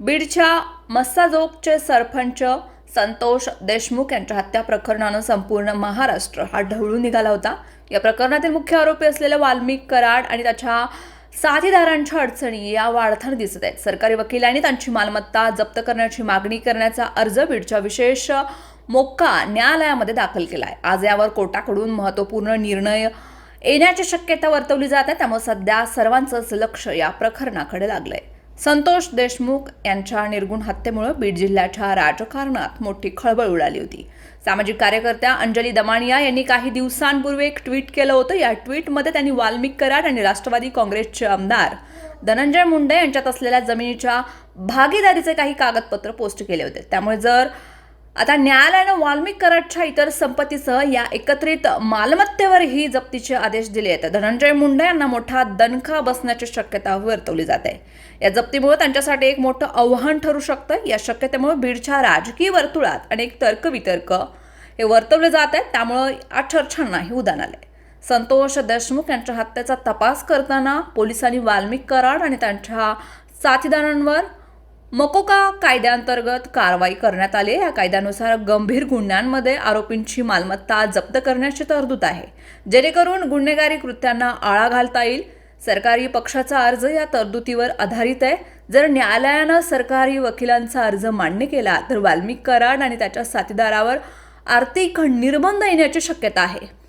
बीडच्या मस्साजोगचे सरपंच संतोष देशमुख यांच्या हत्या प्रकरणानं संपूर्ण महाराष्ट्र हा ढवळून निघाला होता. या प्रकरणातील मुख्य आरोपी असलेले वाल्मिक कराड आणि त्याच्या साथीदारांच्या अडचणी या वाढताना दिसत आहेत. सरकारी वकिलांनी त्यांची मालमत्ता जप्त करण्याची मागणी करण्याचा अर्ज बीडच्या विशेष मोक्का न्यायालयामध्ये दाखल केला आहे आज यावर कोर्टाकडून महत्त्वपूर्ण निर्णय येण्याची शक्यता वर्तवली जात आहे. त्यामुळे सध्या सर्वांचंच लक्ष या प्रकरणाकडे लागलंय. संतोष देशमुख यांच्या निर्गुण हत्येमुळे बीड जिल्ह्याच्या राजकारणात मोठी खळबळ उडाली होती. सामाजिक कार्यकर्त्या अंजली दमानिया यांनी काही दिवसांपूर्वी एक ट्विट केलं होतं. या ट्विटमध्ये त्यांनी वाल्मिक कराड आणि राष्ट्रवादी काँग्रेसचे आमदार धनंजय मुंडे यांच्यात असलेल्या जमिनीच्या भागीदारीचे काही कागदपत्र पोस्ट केले होते. त्यामुळे जर आता न्यायालयानं वाल्मिक कराडच्या इतर संपत्तीसह या एकत्रित मालमत्तेवरही जप्तीचे आदेश दिले आहेत. धनंजय मुंडे यांना मोठा दणका बसण्याची शक्यता वर्तवली जाते. या जप्तीमुळे त्यांच्यासाठी एक मोठं आव्हान ठरू शकतं. या शक्यतेमुळे बीडच्या राजकीय वर्तुळात अनेक तर्कवितर्क हे वर्तवले जात आहेत. त्यामुळं या चर्चांनाही उदान आले संतोष देशमुख यांच्या हत्येचा तपास करताना पोलिसांनी वाल्मिक कराड आणि त्यांच्या साथीदारांवर मकोका कायद्याअंतर्गत कारवाई करण्यात आली या कायद्यानुसार गंभीर गुन्ह्यांमध्ये आरोपींची मालमत्ता जप्त करण्याची तरतूद आहे. जेणेकरून गुन्हेगारी कृत्यांना आळा घालता येईल. सरकारी पक्षाचा अर्ज या तरतुदीवर आधारित आहे. जर न्यायालयानं सरकारी वकिलांचा अर्ज मान्य केला तर वाल्मिक कराड आणि त्याच्या साथीदारावर आर्थिक निर्बंध येण्याची शक्यता आहे.